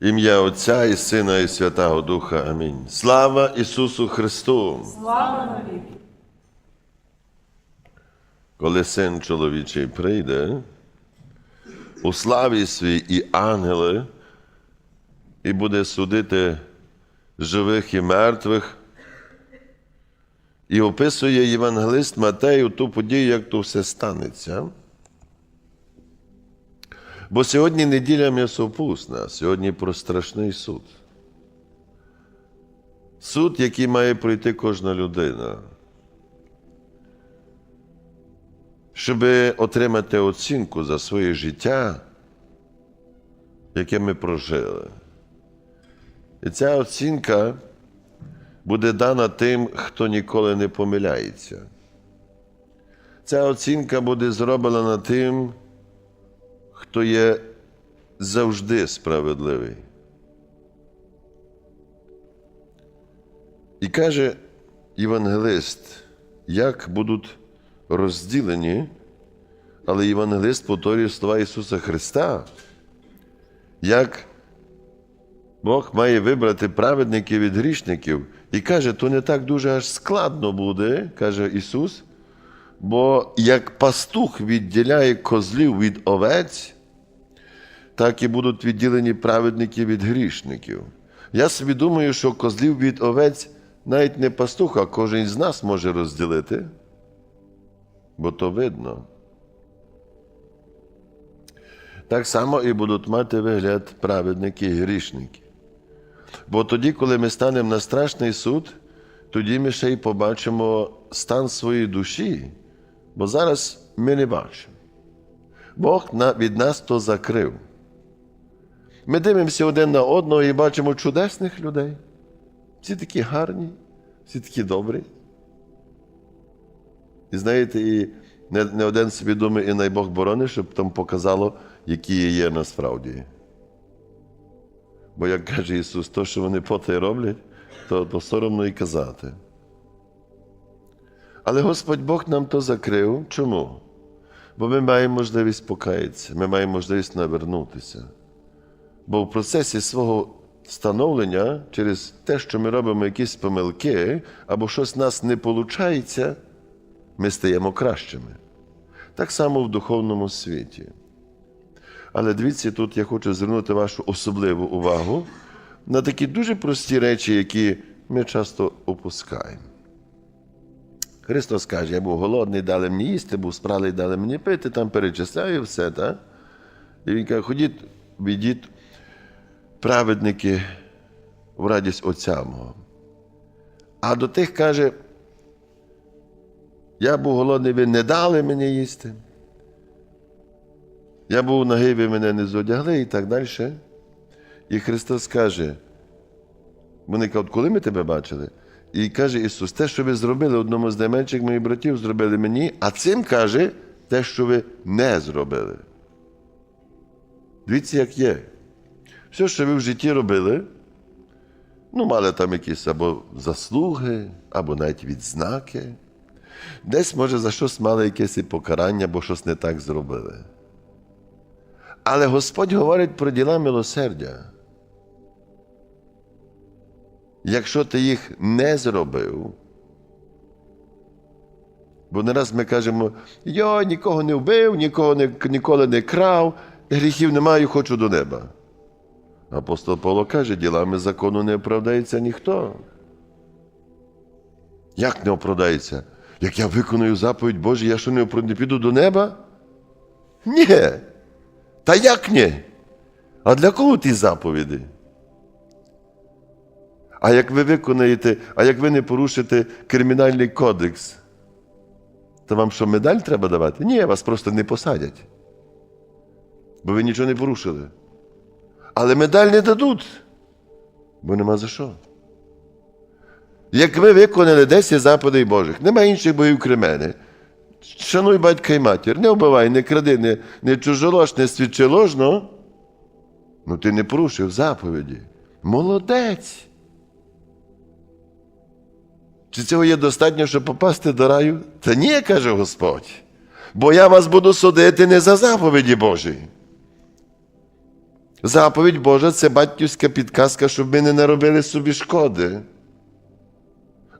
Ім'я Отця і Сина, і Святого Духа. Амінь. Слава Ісусу Христу! Слава навіки! Коли син чоловічий прийде, у славі свій і ангели, і буде судити живих і мертвих, і описує євангелист Матею ту подію, як то все станеться. Бо сьогодні неділя м'ясопусна, сьогодні про страшний суд. Суд, який має пройти кожна людина. щоб отримати оцінку за своє життя, яке ми прожили. І ця оцінка буде дана тим, хто ніколи не помиляється. Ця оцінка буде зроблена тим, хто є завжди справедливий. І каже євангелист, як будуть розділені, але євангелист повторює слова Ісуса Христа, як Бог має вибрати праведників від грішників. І каже, то не так дуже аж складно буде, каже Ісус, бо як пастух відділяє козлів від овець, так і будуть відділені праведники від грішників. Я собі думаю, що козлів від овець навіть не пастух, а кожен з нас може розділити бо то видно. Так само і будуть мати вигляд праведники і грішники. Бо тоді, коли ми станемо на страшний суд, тоді ми ще й побачимо стан своєї душі, бо зараз ми не бачимо. Бог від нас то закрив. Ми дивимося один на одного і бачимо чудесних людей. Всі такі гарні, всі такі добрі. І знаєте, і не, не один собі думає, і най Бог борони, щоб там показало, які є насправді. Бо, як каже Ісус, то, що вони потай роблять, то, то соромно і казати. Але Господь Бог нам то закрив. Чому? Бо ми маємо можливість покаятися, ми маємо можливість навернутися. Бо в процесі свого становлення, через те, що ми робимо якісь помилки, або щось в нас не виходить, ми стаємо кращими. Так само в духовному світі. Але дивіться, тут я хочу звернути вашу особливу увагу на такі дуже прості речі, які ми часто опускаємо. Христос каже, я був голодний, дали мені їсти, був спралий, дали мені пити, там перечисляю все. так? І він каже, ходіть, відіть, праведники в радість Отця мого. А до тих каже, я був голодний, ви не дали мені їсти. Я був нагий, ви мене не зодягли і так далі. І Христос каже, вони кажуть, коли ми тебе бачили? І каже Ісус, те, що ви зробили одному з найменших моїх братів, зробили мені, а цим каже те, що ви не зробили. Дивіться, як є. Все, що ви в житті робили, ну, мали там якісь або заслуги, або навіть відзнаки. Десь, може, за щось мали якесь і покарання, бо щось не так зробили. Але Господь говорить про діла милосердя. Якщо ти їх не зробив, бо не раз ми кажемо, я нікого не вбив, нікого не, ніколи не крав, гріхів не маю, хочу до неба. Апостол Павло каже, ділами закону не оправдається ніхто. Як не оправдається? Як я виконую заповідь Божу, я що не піду до неба? Ні. Та як ні? А для кого ті заповіді? А як ви виконаєте, а як ви не порушите кримінальний кодекс, то вам що медаль треба давати? Ні, вас просто не посадять. Бо ви нічого не порушили. Але медаль не дадуть, бо нема за що. Як ви виконали 10 заповідей Божих, нема інших боїв крім мене. Шануй батька і матір, не вбивай, не кради, не, не чужолож, не свідчи ложно. Ну ти не порушив заповіді. Молодець. Чи цього є достатньо, щоб попасти до раю? Та ні, каже Господь. Бо я вас буду судити не за заповіді Божі, Заповідь Божа це батьківська підказка, щоб ми не наробили собі шкоди.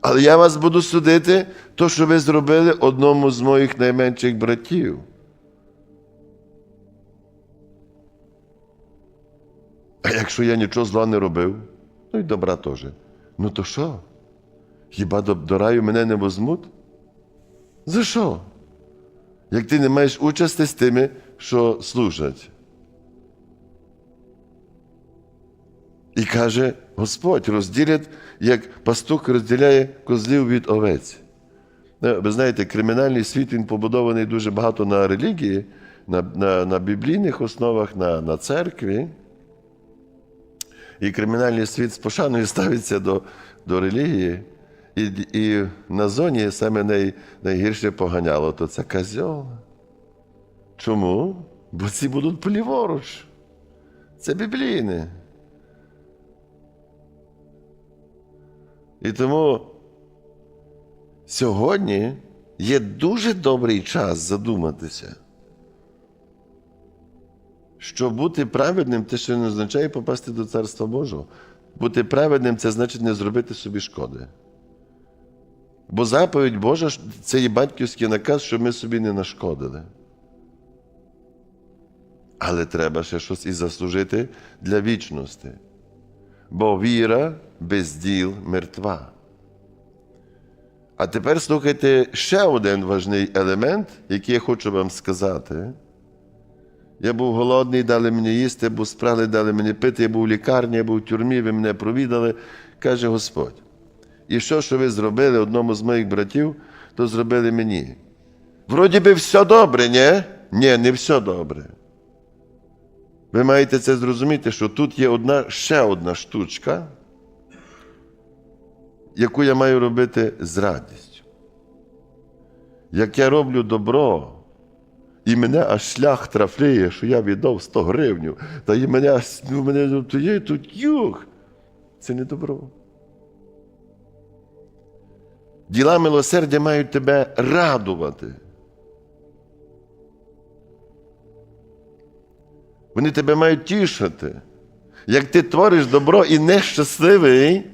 Але я вас буду судити, то, що ви зробили одному з моїх найменших братів. А якщо я нічого зла не робив, ну і добра теж. Ну то що? Хіба до, до раю мене не возьмуть? За що? Як ти не маєш участі з тими, що служать? І каже Господь, розділять, як пастух розділяє козлів від овець. Ну, Ви знаєте, кримінальний світ він побудований дуже багато на релігії, на, на, на біблійних основах, на, на церкві. І кримінальний світ з пошаною ставиться до, до релігії. І, і на зоні саме най, найгірше поганяло, то це козьол. Чому? Бо ці будуть поліворуч. Це біблійне. І тому сьогодні є дуже добрий час задуматися, що бути праведним це ще не означає попасти до Царства Божого. Бути праведним це значить не зробити собі шкоди. Бо заповідь Божа це є батьківський наказ, щоб ми собі не нашкодили. Але треба ще щось і заслужити для вічності. Бо віра без діл мертва. А тепер слухайте ще один важний елемент, який я хочу вам сказати. Я був голодний, дали мені їсти, був спрали, дали мені пити, я був в лікарні, я був в тюрмі, ви мене провідали, каже Господь. І що, що ви зробили одному з моїх братів, то зробили мені. Вроді би все добре, ні? Ні, не все добре. Ви маєте це зрозуміти, що тут є одна, ще одна штучка, яку я маю робити з радістю. Як я роблю добро, і мене аж шлях трафлює, що я віддав 100 гривню, та і мене, аж- ну, мене то є тут юх. Це не добро. Діла милосердя мають тебе радувати. Вони тебе мають тішити. Як ти твориш добро і нещасливий,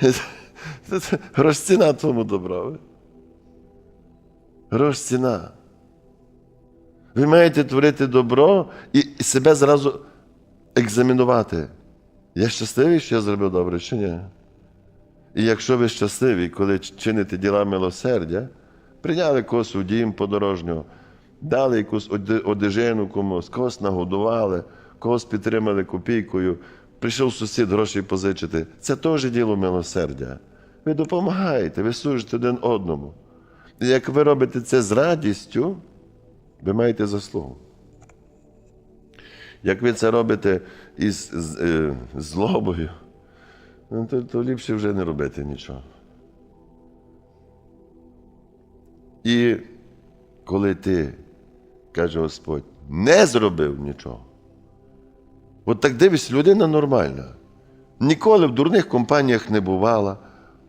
грош ціна твому доброві. Грош ціна. Ви маєте творити добро і себе зразу екзамінувати. Я щасливий, що я зробив добре, чи ні? І якщо ви щасливі, коли чините діла милосердя, прийняли когось у дім подорожнього, дали якусь одежину комусь, когось нагодували, когось підтримали копійкою, прийшов сусід гроші позичити. Це теж діло милосердя. Ви допомагаєте, ви служите один одному. І як ви робите це з радістю, ви маєте заслугу. Як ви це робите із е, злобою, ну, то, то ліпше вже не робити нічого. І коли ти, каже Господь, не зробив нічого, от так дивись, людина нормальна. Ніколи в дурних компаніях не бувала,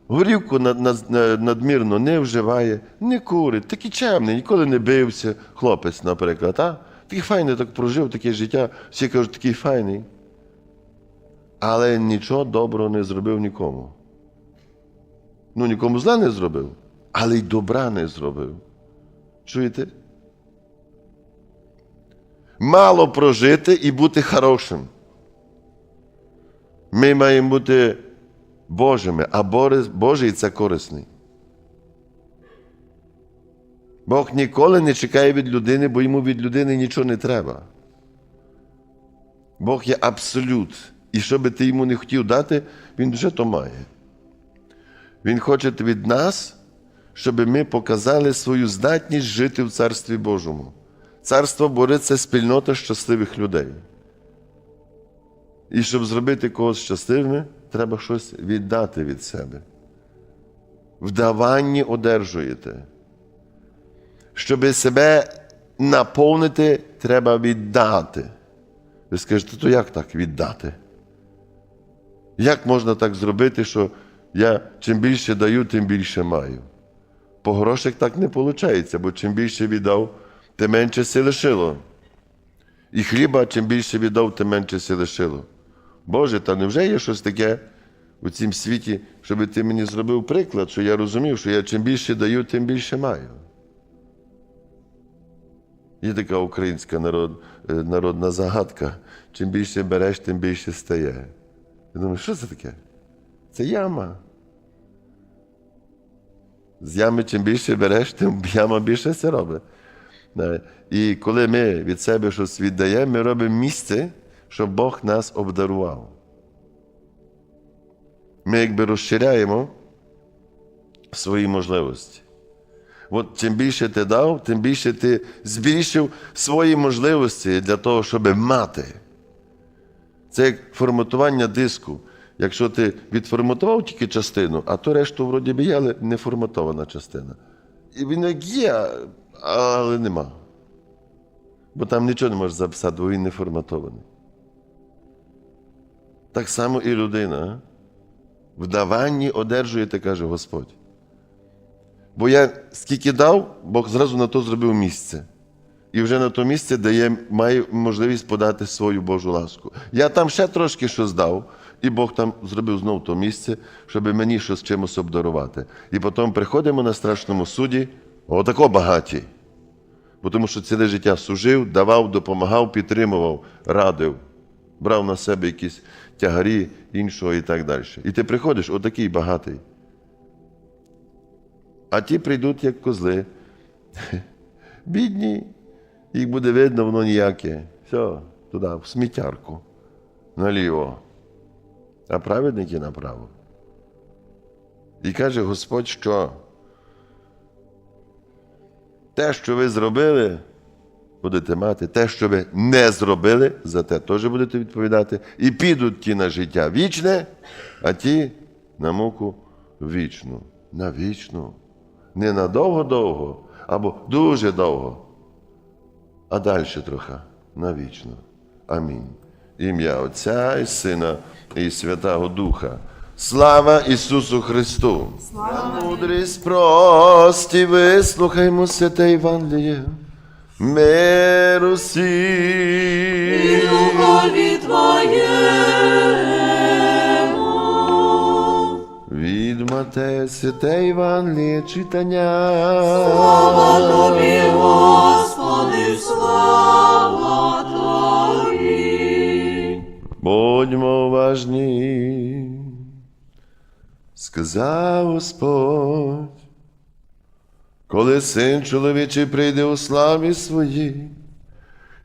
горівку над, над, над- надмірно не вживає, не курить, такий чемний, ніколи не бився, хлопець, наприклад. А? Такий файний так прожив, таке життя, всі кажуть, такий файний. Але нічого доброго не зробив нікому. Ну, нікому зла не зробив, але й добра не зробив. Чуєте? Мало прожити і бути хорошим. Ми маємо бути Божими, а Божий це корисний. Бог ніколи не чекає від людини, бо йому від людини нічого не треба. Бог є абсолют. І що би ти йому не хотів дати, він вже то має. Він хоче від нас, щоб ми показали свою здатність жити в Царстві Божому. Царство Боже це спільнота щасливих людей. І щоб зробити когось щасливими, треба щось віддати від себе. В даванні одержуєте. Щоб себе наповнити, треба віддати. Ви скажете, то як так віддати? Як можна так зробити, що я чим більше даю, тим більше маю? По грошах так не виходить, бо чим більше віддав, тим менше си лишило. І хліба, чим більше віддав, тим менше се лишило. Боже, та невже є щось таке у цім світі, щоб ти мені зробив приклад, що я розумів, що я чим більше даю, тим більше маю. Є така українська народ, е, народна загадка. Чим більше береш, тим більше стає. Я думаю, що це таке? Це яма. З ями чим більше береш, тим яма більше це робить. І коли ми від себе щось віддаємо, ми робимо місце, щоб Бог нас обдарував. Ми якби розширяємо свої можливості. От чим більше ти дав, тим більше ти збільшив свої можливості для того, щоб мати. Це як форматування диску. Якщо ти відформатував тільки частину, а то решту вроді би є, але не форматована частина. І він як є, але нема. Бо там нічого не можеш записати, бо він не форматований. Так само і людина в даванні одержуєте, каже Господь. Бо я скільки дав, Бог зразу на то зробив місце. І вже на то місце дає, має можливість подати свою Божу ласку. Я там ще трошки щось дав, і Бог там зробив знову то місце, щоб мені щось чимось обдарувати. І потім приходимо на страшному суді, отако багаті. Бо тому що ціле життя служив, давав, допомагав, підтримував, радив, брав на себе якісь тягарі іншого і так далі. І ти приходиш, отакий багатий. А ті прийдуть як козли. Бідні, їх буде видно, воно ніяке. Все, туди, в сміттярку, наліво. А праведники направо. І каже Господь, що те, що ви зробили, будете мати, те, що ви не зробили, за те теж будете відповідати. І підуть ті на життя вічне, а ті на муку вічну. На вічну. Не на довго-довго, або дуже довго, а далі трохи на вічну. Амінь. Ім'я Отця і Сина і Святого Духа. Слава Ісусу Христу! Слава мудрість прості, вислухаймо святе Євангеліє. Миру всім! Духові Твоєму. Від Матея святе Євангеліє читання. Слава Тобі, Господи, слава Тобі. Будьмо уважні. Сказав Господь, коли син чоловічий прийде у славі своїй,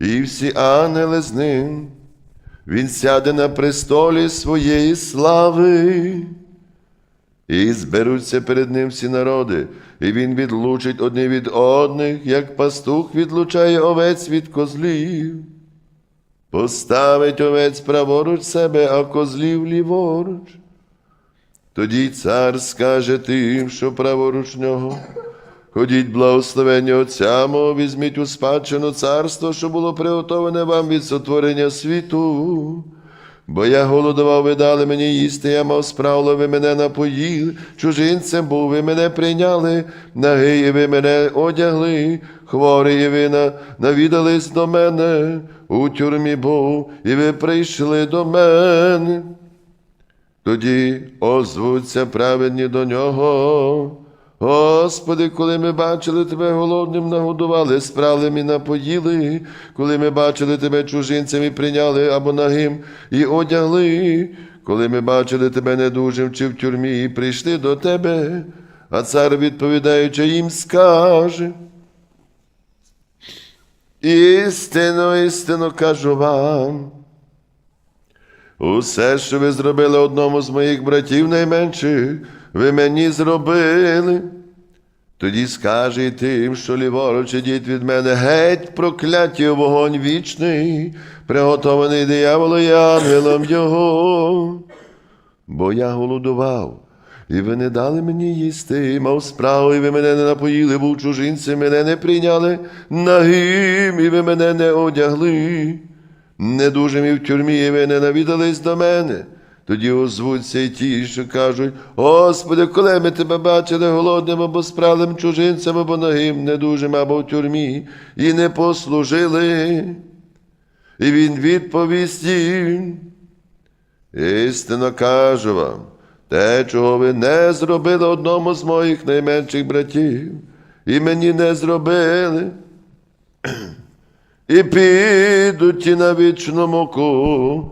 і всі ангели з ним, він сяде на престолі своєї слави, і зберуться перед ним всі народи, і він відлучить одні від одних, як пастух відлучає овець від козлів. Поставить овець праворуч себе, а козлів ліворуч. Тоді цар скаже тим, що праворуч нього. Ходіть, благословення Отця мого, візьміть у спадщину царство, що було приготоване вам від сотворення світу. Бо я голодував, ви дали мені їсти, я мав справу, ви мене напоїли, чужинцем був, ви мене прийняли, нагий, ви мене одягли, хворий, і ви навідались до мене, у тюрмі був, і ви прийшли до мене. Тоді озвуться праведні до нього. Господи, коли ми бачили Тебе голодним, нагодували, справлим і напоїли, коли ми бачили Тебе чужинцем і прийняли або нагим і одягли, коли ми бачили Тебе недужим чи в тюрмі і прийшли до Тебе, а цар, відповідаючи їм, скаже. Істинно, істинно кажу вам. Усе, що ви зробили одному з моїх братів найменших, ви мені зробили. Тоді скаже тим, що ліворуч ідіть від мене геть прокляті вогонь вічний, приготований дияволу і ангелом його. Бо я голодував, і ви не дали мені їсти, мав справу, і ви мене не напоїли, був чужинцем, мене не прийняли, нагим, і ви мене не одягли. Недужим і в тюрмі, і ви не навідались до мене. Тоді озвуться й ті, що кажуть: Господи, коли ми тебе бачили голодним або справним чужинцем, або нагим, недужим, або в тюрмі, і не послужили. І він відповість їм. Істинно кажу вам, те, чого ви не зробили одному з моїх найменших братів, і мені не зробили. І підуть ті на вічну муку,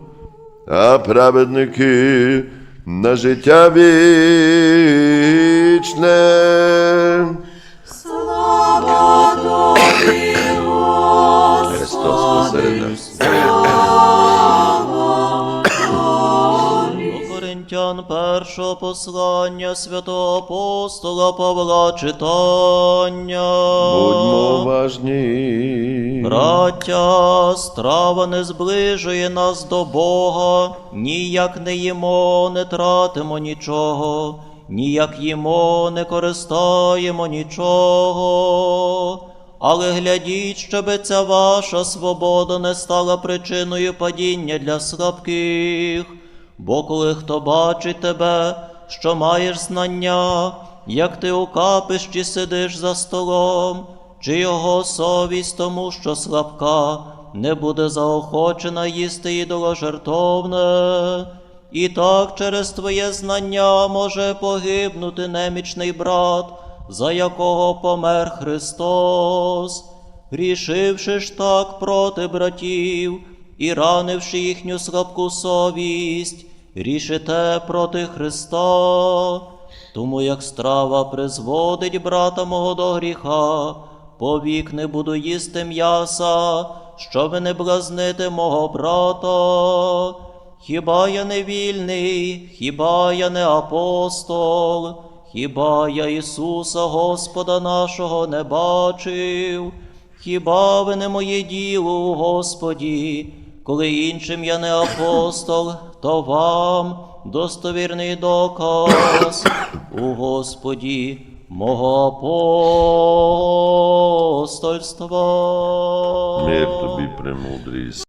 а праведники на життя вічне. Слава тобі, Христос посеред нас. Першого послання святого апостола Павла читання. Будьмо уважні. Браття, страва не зближує нас до Бога, ніяк не їмо, не тратимо нічого, ніяк їмо, не користаємо нічого. Але глядіть, щоб ця ваша свобода не стала причиною падіння для слабких. Бо коли хто бачить тебе, що маєш знання, як ти у капищі сидиш за столом, чи його совість тому, що слабка, не буде заохочена їсти ідоложертовне, і так через твоє знання може погибнути немічний брат, за якого помер Христос, грішивши ж так проти братів і ранивши їхню слабку совість, рішите проти Христа. Тому як страва призводить брата мого до гріха, повік не буду їсти м'яса, щоби не блазнити мого брата. Хіба я не вільний, хіба я не апостол, хіба я Ісуса Господа нашого не бачив, хіба ви не моє діло, Господі, коли іншим я не апостол, то вам достовірний доказ у Господі мого апостольства. Мир тобі премудрість.